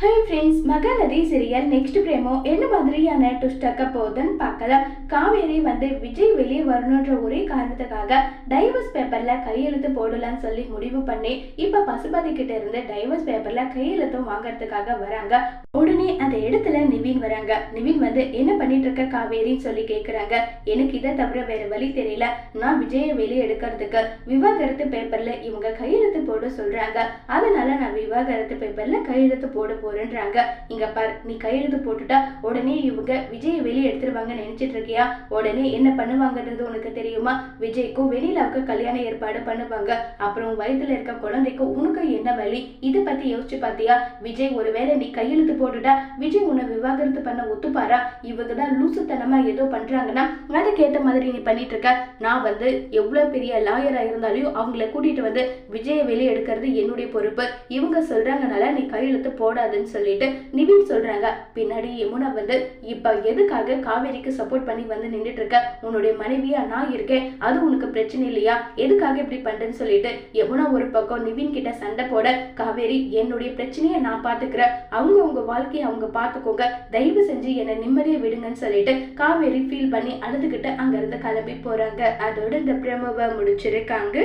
Hi friends Mahanadi serial next promo என்ன மாதிரியான ட்விஸ்டாக்க போகுதுன்னு பார்க்கலாம். காவேரி வந்து விஜய் வெளியே வரணுன்ற ஒரே காரணத்துக்காக டைவர்ஸ் பேப்பரில் கையெழுத்து போடலாம்னு சொல்லி முடிவு பண்ணி இப்போ பசுபதி கிட்ட இருந்து டைவர்ஸ் பேப்பரில் கையெழுத்தும் வாங்குறதுக்காக வராங்க. உடனே அந்த இடத்துல நிவின் வராங்க. நிவின் வந்து என்ன பண்ணிட்டு இருக்க காவேரின்னு சொல்லி கேட்குறாங்க எனக்கு இதை தவிர வேற வழி தெரியல. நான் விஜயை வெளியே எடுக்கிறதுக்கு விவாகரத்து பேப்பரில் இவங்க கையெழுத்து போட சொல்கிறாங்க அதனால நான் விவாகரத்து பேப்பரில் கையெழுத்து போட போறேன்றாங்க. இங்க பார் நீ கையெழுத்து போட்டுட்டா உடனே இவங்க விஜயை வெளியே எடுத்துருவாங்க நினைச்சிட்டு இருக்கியா? உடனே என்ன பண்ணுவாங்கன்றது உனக்கு தெரியுமா? விஜய்க்கும் வெண்ணிலாவுக்கும் கல்யாண ஏற்பாடு பண்ணுவாங்க. அப்புறம் வயதுல இருக்க குழந்தைக்கு உனக்கு என்ன வழி இதை பத்தி யோசிச்சு பாத்தியா விஜய் ஒருவேளை நீ கையெழுத்து போட்டுட்டா விஜய் உன்னை விவாகரத்து பண்ண ஒத்துப்பாரா? இவங்க தான் லூசுத்தனமா ஏதோ பண்றாங்கன்னா அதுக்கேற்ற மாதிரி நீ பண்ணிட்டு இருக்க நான் வந்து எவ்வளவு பெரிய லாயரா இருந்தாலும் அவங்கள கூட்டிட்டு வந்து விஜயை வெளியே எடுக்கிறது என்னுடைய பொறுப்பு. இவங்க சொல்றாங்கனால நீ கையெழுத்து போடாது. அப்படின்னு சொல்லிட்டு நிவின் சொல்றாங்க. பின்னாடி யமுனா வந்து இப்ப எதுக்காக காவேரிக்கு சப்போர்ட் பண்ணி வந்து நின்றுட்டு இருக்க உன்னுடைய மனைவியா நான் இருக்கேன். அது உனக்கு பிரச்சனை இல்லையா? எதுக்காக இப்படி பண்றேன்னு சொல்லிட்டு யமுனா ஒரு பக்கம் நிவின் கிட்ட சண்டை போட காவேரி என்னுடைய பிரச்சனையை நான் பாத்துக்கிறேன். அவங்க உங்க வாழ்க்கையை அவங்க பாத்துக்கோங்க. தயவு செஞ்சு என்னை நிம்மதியை விடுங்கன்னு சொல்லிட்டு காவேரி ஃபீல் பண்ணி அழுதுகிட்டு அங்க இருந்து கிளம்பி போறாங்க. அதோட இந்த பிரமவை முடிச்சிருக்காங்க.